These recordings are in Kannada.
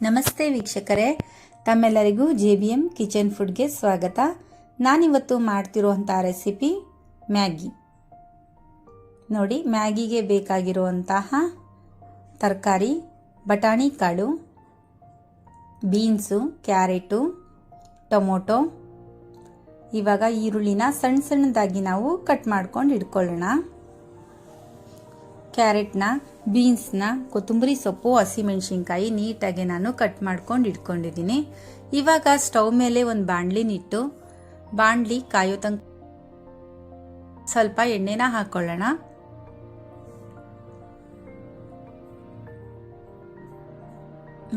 ನಮಸ್ತೆ ವೀಕ್ಷಕರೇ, ತಮ್ಮೆಲ್ಲರಿಗೂ ಜೆ ಬಿ ಎಂ ಕಿಚನ್ ಫುಡ್ಗೆ ಸ್ವಾಗತ. ನಾನಿವತ್ತು ಮಾಡ್ತಿರುವಂಥ ರೆಸಿಪಿ ಮ್ಯಾಗಿ. ನೋಡಿ, ಮ್ಯಾಗಿಗೆ ಬೇಕಾಗಿರುವಂತಹ ತರಕಾರಿ, ಬಟಾಣಿ ಕಾಳು, ಬೀನ್ಸು, ಕ್ಯಾರೆಟು, ಟೊಮೊಟೊ, ಇವಾಗ ಈರುಳ್ಳಿನ ಸಣ್ಣ ಸಣ್ಣದಾಗಿ ನಾವು ಕಟ್ ಮಾಡ್ಕೊಂಡು ಇಟ್ಕೊಳ್ಳೋಣ. ಕ್ಯಾರೆಟ್ನ, ಬೀನ್ಸ್ನ, ಕೊತ್ತಂಬರಿ ಸೊಪ್ಪು, ಹಸಿಮೆಣಸಿನ್ಕಾಯಿ ನೀಟಾಗಿ ನಾನು ಕಟ್ ಮಾಡ್ಕೊಂಡು ಇಟ್ಕೊಂಡಿದ್ದೀನಿ. ಇವಾಗ ಸ್ಟವ್ ಮೇಲೆ ಒಂದು ಬಾಣಲಿನಿಟ್ಟು ಬಾಣಲಿ ಕಾಯೋ ತನಕ ಸ್ವಲ್ಪ ಎಣ್ಣೆನ ಹಾಕೊಳ್ಳೋಣ.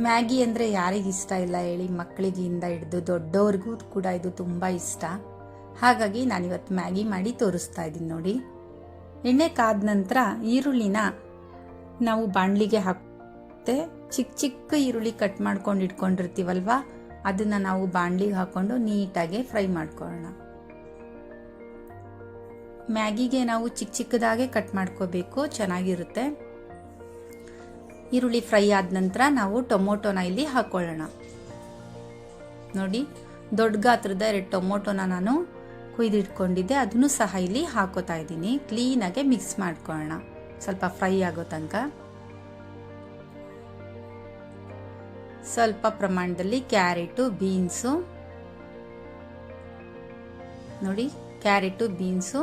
ಮ್ಯಾಗಿ ಅಂದರೆ ಯಾರಿಗೆ ಇಷ್ಟ ಇಲ್ಲ ಹೇಳಿ ಮಕ್ಕಳಿಗಿಂದ ಹಿಡಿದು ದೊಡ್ಡವ್ರಿಗೂ ಕೂಡ ಇದು ತುಂಬ ಇಷ್ಟ. ಹಾಗಾಗಿ ನಾನಿವತ್ತು ಮ್ಯಾಗಿ ಮಾಡಿ ತೋರಿಸ್ತಾ ಇದ್ದೀನಿ ನೋಡಿ. ಎಣ್ಣೆ ಕಾದ ನಂತರ ಈರುಳ್ಳಿನ ನಾವು ಬಾಣಲಿಗೆ ಹಾಕುತ್ತೆ ಚಿಕ್ಕ ಚಿಕ್ಕ ಈರುಳ್ಳಿ ಕಟ್ ಮಾಡ್ಕೊಂಡು ಇಟ್ಕೊಂಡಿರ್ತೀವಲ್ವ, ಅದನ್ನ ನಾವು ಬಾಣಲಿಗೆ ಹಾಕೊಂಡು ನೀಟಾಗಿ ಫ್ರೈ ಮಾಡ್ಕೊಳ್ಳೋಣ. ಮ್ಯಾಗಿಗೆ ನಾವು ಚಿಕ್ಕ ಚಿಕ್ಕದಾಗೆ ಕಟ್ ಮಾಡ್ಕೋಬೇಕು, ಚೆನ್ನಾಗಿರುತ್ತೆ. ಈರುಳ್ಳಿ ಫ್ರೈ ಆದ ನಂತರ ನಾವು ಟೊಮೊಟೊನ ಇಲ್ಲಿ ಹಾಕೊಳ್ಳೋಣ. ನೋಡಿ, ದೊಡ್ಡ ಗಾತ್ರದ ಎರಡು ಟೊಮೊಟೊನ ನಾನು ಕುಯ್ದಿಟ್ಕೊಂಡಿದ್ದೆ, ಅದನ್ನು ಸಹ ಇಲ್ಲಿ ಹಾಕೋತಾ ಇದ್ದೀನಿ. ಕ್ಲೀನಾಗೆ ಮಿಕ್ಸ್ ಮಾಡ್ಕೊಳ್ಳೋಣ. ಸ್ವಲ್ಪ ಫ್ರೈ ಆಗೋ ತನಕ. ಸ್ವಲ್ಪ ಪ್ರಮಾಣದಲ್ಲಿ ಕ್ಯಾರೆಟು, ಬೀನ್ಸು. ನೋಡಿ, ಕ್ಯಾರೆಟು, ಬೀನ್ಸು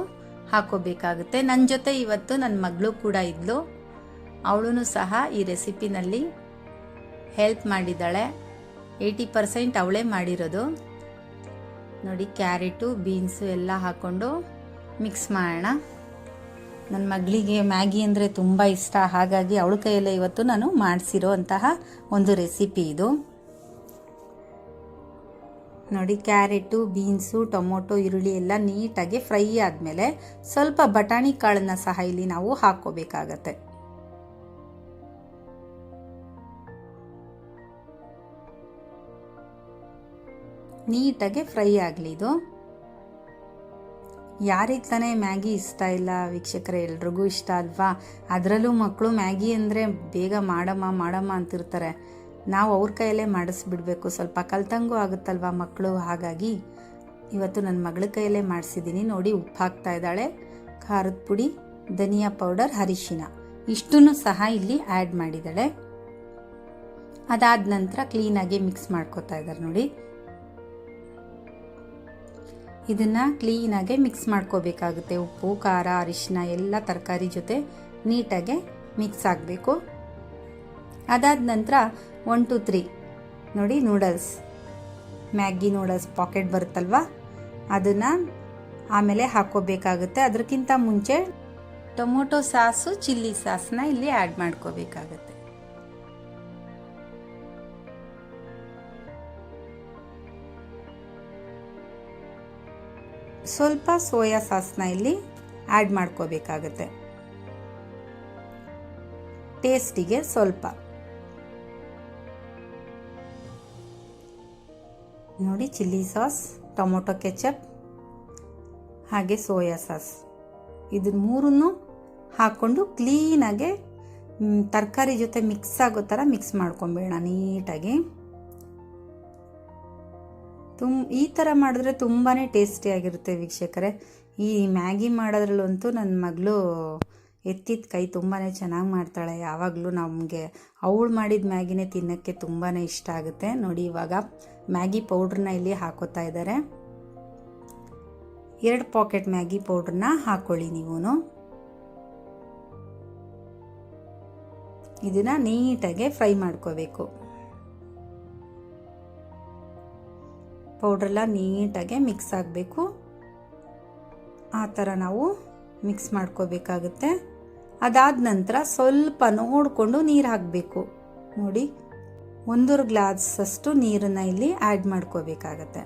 ಹಾಕೋಬೇಕಾಗುತ್ತೆ. ನನ್ನ ಜೊತೆ ಇವತ್ತು ನನ್ನ ಮಗಳು ಕೂಡ ಇದ್ಲು. ಅವಳು ಸಹ ಈ ರೆಸಿಪಿನಲ್ಲಿ ಹೆಲ್ಪ್ ಮಾಡಿದ್ದಾಳೆ. ಏಯ್ಟಿ ಪರ್ಸೆಂಟ್ ಅವಳೇ ಮಾಡಿರೋದು. ನೋಡಿ, ಕ್ಯಾರೆಟು, ಬೀನ್ಸು ಎಲ್ಲ ಹಾಕ್ಕೊಂಡು ಮಿಕ್ಸ್ ಮಾಡೋಣ. ನನ್ನ ಮಗಳಿಗೆ ಮ್ಯಾಗಿ ಅಂದರೆ ತುಂಬ ಇಷ್ಟ. ಹಾಗಾಗಿ ಅವಳ ಕೈಯಲ್ಲೇ ಇವತ್ತು ನಾನು ಮಾಡಿಸಿರೋ ಅಂತಹ ಒಂದು ರೆಸಿಪಿ ಇದು. ನೋಡಿ, ಕ್ಯಾರೆಟು, ಬೀನ್ಸು, ಟೊಮೊಟೊ, ಈರುಳ್ಳಿ ಎಲ್ಲ ನೀಟಾಗಿ ಫ್ರೈ ಆದಮೇಲೆ ಸ್ವಲ್ಪ ಬಟಾಣಿ ಕಾಳನ್ನ ಸಹ ಇಲ್ಲಿ ನಾವು ಹಾಕ್ಕೋಬೇಕಾಗತ್ತೆ. ನೀಟಾಗಿ ಫ್ರೈ ಆಗಲಿ ಇದು. ಯಾರಿಗೆ ತಾನೇ ಮ್ಯಾಗಿ ಇಷ್ಟ ಇಲ್ಲ, ವೀಕ್ಷಕರೇ, ಎಲ್ರಿಗೂ ಇಷ್ಟ ಅಲ್ವಾ? ಅದರಲ್ಲೂ ಮಕ್ಕಳು ಮ್ಯಾಗಿ ಅಂದರೆ ಬೇಗ ಮಾಡಮ್ಮ ಮಾಡಮ್ಮ ಅಂತಿರ್ತಾರೆ. ನಾವು ಅವ್ರ ಕೈಯಲ್ಲೇ ಮಾಡಿಸ್ಬಿಡ್ಬೇಕು. ಸ್ವಲ್ಪ ಕಲ್ತಂಗೂ ಆಗುತ್ತಲ್ವಾ ಮಕ್ಕಳು ಹಾಗಾಗಿ ಇವತ್ತು ನನ್ನ ಮಗಳ ಕೈಯಲ್ಲೇ ಮಾಡಿಸಿದ್ದೀನಿ ನೋಡಿ, ಉಪ್ಪು ಹಾಕ್ತಾ ಇದ್ದಾಳೆ. ಖಾರದ ಪುಡಿ, ಧನಿಯಾ ಪೌಡರ್, ಅರಿಶಿನ. ಇಷ್ಟನ್ನು ಸಹ ಇಲ್ಲಿ ಆ್ಯಡ್ ಮಾಡಿದ್ದಾಳೆ. ಅದಾದ ನಂತರ ಕ್ಲೀನಾಗಿ ಮಿಕ್ಸ್ ಮಾಡ್ಕೋತಾ ಇದ್ದಾರೆ ನೋಡಿ. ಇದನ್ನ ಕ್ಲೀನಾಗೆ ಮಿಕ್ಸ್ ಮಾಡ್ಕೋಬೇಕಾಗುತ್ತೆ. ಉಪ್ಪು, ಖಾರ ಅರಿಶಿನ ಎಲ್ಲ ತರಕಾರಿ ಜೊತೆ ನೀಟಾಗೆ ಮಿಕ್ಸ್ ಆಗಬೇಕು. ಅದಾದ ನಂತರ ಒನ್ ಟು ತ್ರೀ ನೋಡಿ ನೂಡಲ್ಸ್ ಮ್ಯಾಗಿ ನೂಡಲ್ಸ್ ಪಾಕೆಟ್ ಬರುತ್ತಲ್ವ? ಅದನ್ನು ಆಮೇಲೆ ಹಾಕೋಬೇಕಾಗುತ್ತೆ ಅದಕ್ಕಿಂತ ಮುಂಚೆ ಟೊಮೊಟೊ ಸಾಸು ಚಿಲ್ಲಿ ಸಾಸನ್ನ ಇಲ್ಲಿ ಆ್ಯಡ್ ಮಾಡ್ಕೋಬೇಕಾಗತ್ತೆ. ಸ್ವಲ್ಪ ಸೋಯಾ ಸಾಸ್ನ ಇಲ್ಲಿ ಆ್ಯಡ್ ಮಾಡ್ಕೋಬೇಕಾಗತ್ತೆ. ಟೇಸ್ಟಿಗೆ ಸ್ವಲ್ಪ. ನೋಡಿ ಚಿಲ್ಲಿ ಸಾಸ್, ಟೊಮೊಟೊ ಕೆಚಪ್, ಹಾಗೆ ಸೋಯಾ ಸಾಸ್. ಇದನ್ನ ಮೂರನ್ನು ಹಾಕ್ಕೊಂಡು ಕ್ಲೀನಾಗೆ ತರಕಾರಿ ಜೊತೆ ಮಿಕ್ಸ್ ಆಗೋ ಥರ ಮಿಕ್ಸ್ ಮಾಡ್ಕೊಂಬೇಡ ನೀಟಾಗಿ. ತುಮ್, ಈ ಥರ ಮಾಡಿದ್ರೆ ತುಂಬಾ ಟೇಸ್ಟಿಯಾಗಿರುತ್ತೆ ವೀಕ್ಷಕರೇ. ಈ ಮ್ಯಾಗಿ ಮಾಡೋದ್ರಲ್ಲಂತೂ ನನ್ನ ಮಗಳು ಎತ್ತಿದ ಕೈ ತುಂಬಾ ಚೆನ್ನಾಗಿ ಮಾಡ್ತಾಳೆ. ಯಾವಾಗಲೂ ನಮಗೆ ಅವಳು ಮಾಡಿದ ಮ್ಯಾಗಿನೇ ತಿನ್ನೋಕ್ಕೆ ತುಂಬಾ ಇಷ್ಟ ಆಗುತ್ತೆ. ನೋಡಿ ಇವಾಗ ಮ್ಯಾಗಿ ಪೌಡ್ರನ್ನ ಇಲ್ಲಿ ಹಾಕೋತಾ ಇದ್ದಾರೆ ಎರಡು ಪಾಕೆಟ್ ಮ್ಯಾಗಿ ಪೌಡ್ರನ್ನ ಹಾಕೊಳ್ಳಿ ನೀವು ಇದನ್ನು ನೀಟಾಗೆ ಫ್ರೈ ಮಾಡ್ಕೋಬೇಕು. ಪೌಡ್ರೆಲ್ಲ ನೀಟಾಗೆ ಮಿಕ್ಸ್ ಆಗಬೇಕು. ಆ ಥರ ನಾವು ಮಿಕ್ಸ್ ಮಾಡ್ಕೋಬೇಕಾಗುತ್ತೆ. ಅದಾದ ನಂತರ ಸ್ವಲ್ಪ ನೋಡಿಕೊಂಡು ನೀರು ಹಾಕಬೇಕು. ನೋಡಿ, ಒಂದೂವರೆ ಗ್ಲಾಸಷ್ಟು ನೀರನ್ನು ಇಲ್ಲಿ ಆ್ಯಡ್ ಮಾಡ್ಕೋಬೇಕಾಗತ್ತೆ.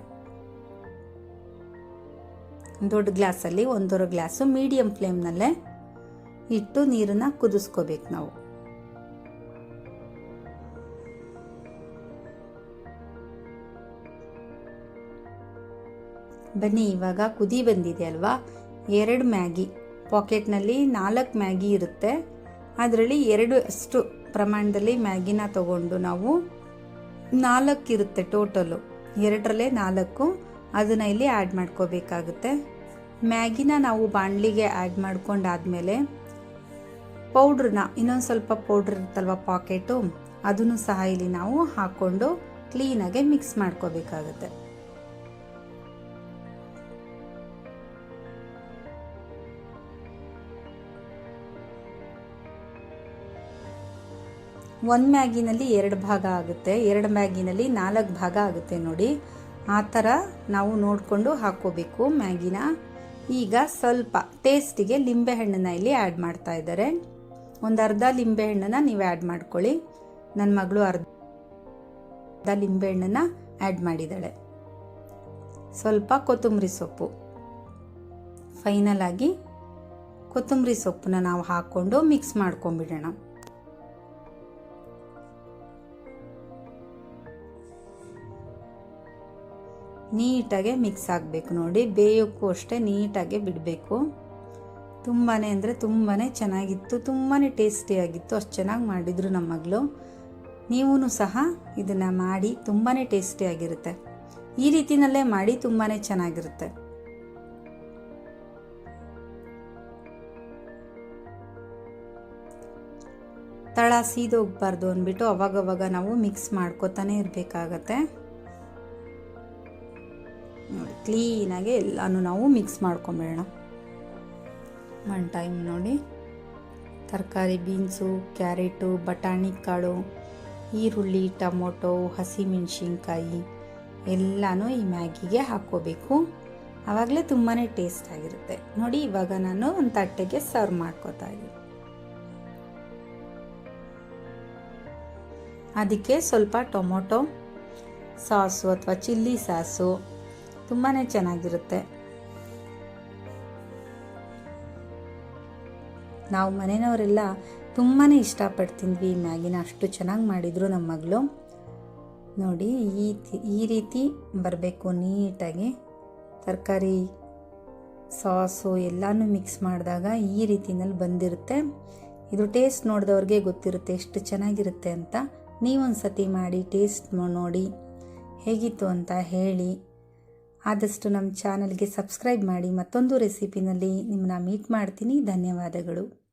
ದೊಡ್ಡ ಗ್ಲಾಸಲ್ಲಿ ಒಂದೂರು ಗ್ಲಾಸು ಮೀಡಿಯಂ ಫ್ಲೇಮ್ನಲ್ಲೇ ಇಟ್ಟು ನೀರನ್ನು ಕುದಿಸ್ಕೋಬೇಕು ನಾವು. ಬನ್ನಿ, ಇವಾಗ ಕುದಿ ಬಂದಿದೆ ಅಲ್ವಾ? ಎರಡು ಮ್ಯಾಗಿ. ಪಾಕೆಟ್ನಲ್ಲಿ ನಾಲ್ಕು ಮ್ಯಾಗಿ ಇರುತ್ತೆ. ಅದರಲ್ಲಿ ಎರಡು ಅಷ್ಟು ಪ್ರಮಾಣದಲ್ಲಿ ಮ್ಯಾಗಿನ ತಗೊಂಡು ನಾವು ನಾಲ್ಕು ಇರುತ್ತೆ ಟೋಟಲು. ಎರಡರಲ್ಲೇ ನಾಲ್ಕು. ಅದನ್ನು ಇಲ್ಲಿ ಆ್ಯಡ್ ಮಾಡ್ಕೋಬೇಕಾಗುತ್ತೆ. ಮ್ಯಾಗಿನ ನಾವು ಬಾಣಲಿಗೆ ಆ್ಯಡ್ ಮಾಡ್ಕೊಂಡಾದಮೇಲೆ ಪೌಡ್ರನ್ನ, ಇನ್ನೊಂದು ಸ್ವಲ್ಪ ಪೌಡ್ರ್ ಇರುತ್ತಲ್ವ ಪಾಕೆಟು, ಅದನ್ನು ಸಹ ಇಲ್ಲಿ ನಾವು ಹಾಕ್ಕೊಂಡು ಕ್ಲೀನಾಗೆ ಮಿಕ್ಸ್ ಮಾಡ್ಕೋಬೇಕಾಗುತ್ತೆ. ಒಂದು ಮ್ಯಾಗಿನಲ್ಲಿ ಎರಡು ಭಾಗ ಆಗುತ್ತೆ. ಎರಡು ಮ್ಯಾಗಿನಲ್ಲಿ ನಾಲ್ಕು ಭಾಗ ಆಗುತ್ತೆ ನೋಡಿ. ಆ ಥರ ನಾವು ನೋಡಿಕೊಂಡು ಹಾಕ್ಕೋಬೇಕು ಮ್ಯಾಗಿನ. ಈಗ ಸ್ವಲ್ಪ ಟೇಸ್ಟಿಗೆ ಲಿಂಬೆಹಣ್ಣನ್ನು ಇಲ್ಲಿ ಆ್ಯಡ್ ಮಾಡ್ತಾ ಇದ್ದಾರೆ. ಒಂದು ಅರ್ಧ ಲಿಂಬೆಹಣ್ಣನ್ನು ನೀವು ಆ್ಯಡ್ ಮಾಡ್ಕೊಳ್ಳಿ. ನನ್ನ ಮಗಳು ಅರ್ಧ ಲಿಂಬೆಹಣ್ಣನ್ನು ಆ್ಯಡ್ ಮಾಡಿದ್ದಾಳೆ. ಸ್ವಲ್ಪ ಕೊತ್ತಂಬರಿ ಸೊಪ್ಪು. ಫೈನಲ್ ಆಗಿ ಕೊತ್ತಂಬರಿ ಸೊಪ್ಪನ್ನ ನಾವು ಹಾಕ್ಕೊಂಡು ಮಿಕ್ಸ್ ಮಾಡ್ಕೊಂಬಿಡೋಣ ನೀಟಾಗೆ ಮಿಕ್ಸ್ ಆಗಬೇಕು ನೋಡಿ. ಬೇಯೋಕ್ಕೂ ಅಷ್ಟೇ ನೀಟಾಗೆ ಬಿಡಬೇಕು. ತುಂಬಾ ಅಂದರೆ ತುಂಬಾ ಚೆನ್ನಾಗಿತ್ತು. ತುಂಬಾ ಟೇಸ್ಟಿಯಾಗಿತ್ತು ಅಷ್ಟು ಚೆನ್ನಾಗಿ ಮಾಡಿದರು ನಮ್ಮ ಮಗಳು. ನೀವೂ ಸಹ ಇದನ್ನು ಮಾಡಿ ತುಂಬಾ ಟೇಸ್ಟಿಯಾಗಿರುತ್ತೆ ಈ ರೀತಿನಲ್ಲೇ ಮಾಡಿ ತುಂಬಾ ಚೆನ್ನಾಗಿರುತ್ತೆ. ತಳ ಸೀದೋಗ್ಬಾರ್ದು ಅಂದ್ಬಿಟ್ಟು ಅವಾಗವಾಗ ನಾವು ಮಿಕ್ಸ್ ಮಾಡ್ಕೋತಾನೆ ಇರಬೇಕಾಗತ್ತೆ. ನೋಡಿ ಕ್ಲೀನಾಗಿ ಎಲ್ಲನೂ ನಾವು ಮಿಕ್ಸ್ ಮಾಡ್ಕೊಂಬಿಡೋಣ. ಒನ್ ಟೈಮ್ ನೋಡಿ. ತರಕಾರಿ, ಬೀನ್ಸು, ಕ್ಯಾರೆಟು, ಬಟಾಣಿ, ಕಾಳು, ಈರುಳ್ಳಿ, ಟೊಮೊಟೊ, ಹಸಿಮೆಣ್ಸಿನ್ಕಾಯಿ ಎಲ್ಲನೂ ಈ ಮ್ಯಾಗಿಗೆ ಹಾಕ್ಕೋಬೇಕು. ಆವಾಗಲೇ ತುಂಬಾ ಟೇಸ್ಟ್ ಆಗಿರುತ್ತೆ. ನೋಡಿ, ಇವಾಗ ನಾನು ಒಂದು ತಟ್ಟೆಗೆ ಸರ್ವ್ ಮಾಡ್ಕೋತಾ ಇದ್ದೀನಿ. ಅದಕ್ಕೆ ಸ್ವಲ್ಪ ಟೊಮೊಟೊ ಸಾಸು ಅಥವಾ ಚಿಲ್ಲಿ ಸಾಸು ತುಂಬಾ ಚೆನ್ನಾಗಿರುತ್ತೆ. ನಾವು ಮನೆಯವರೆಲ್ಲ ತುಂಬಾ ಇಷ್ಟಪಟ್ಟು ತಿಂದ್ವಿ ಈ ಮ್ಯಾಗಿನ ಅಷ್ಟು ಚೆನ್ನಾಗಿ ಮಾಡಿದರು ನಮ್ಮ ಮಗಳು. ನೋಡಿ, ಈ ಈ ರೀತಿ ಬರಬೇಕು ನೀಟಾಗಿ. ತರಕಾರಿ, ಸಾಸು ಎಲ್ಲನೂ ಮಿಕ್ಸ್ ಮಾಡಿದಾಗ ಈ ರೀತಿನಲ್ಲಿ ಬಂದಿರುತ್ತೆ. ಇದು ಟೇಸ್ಟ್ ನೋಡಿದವ್ರಿಗೆ ಗೊತ್ತಿರುತ್ತೆ ಎಷ್ಟು ಚೆನ್ನಾಗಿರುತ್ತೆ ಅಂತ. ನೀವೊಂದು ಸತಿ ಮಾಡಿ ಟೇಸ್ಟ್ ನೋಡಿ ಹೇಗಿತ್ತು ಅಂತ ಹೇಳಿ. ಆದಷ್ಟು ನಮ್ಮ ಚಾನಲ್ಗೆ ಸಬ್ಸ್ಕ್ರೈಬ್ ಮಾಡಿ ಮತ್ತೊಂದು ರೆಸಿಪಿನಲ್ಲಿ ನಿಮ್ಮನ್ನ ಮೀಟ್ ಮಾಡ್ತೀನಿ. ಧನ್ಯವಾದಗಳು.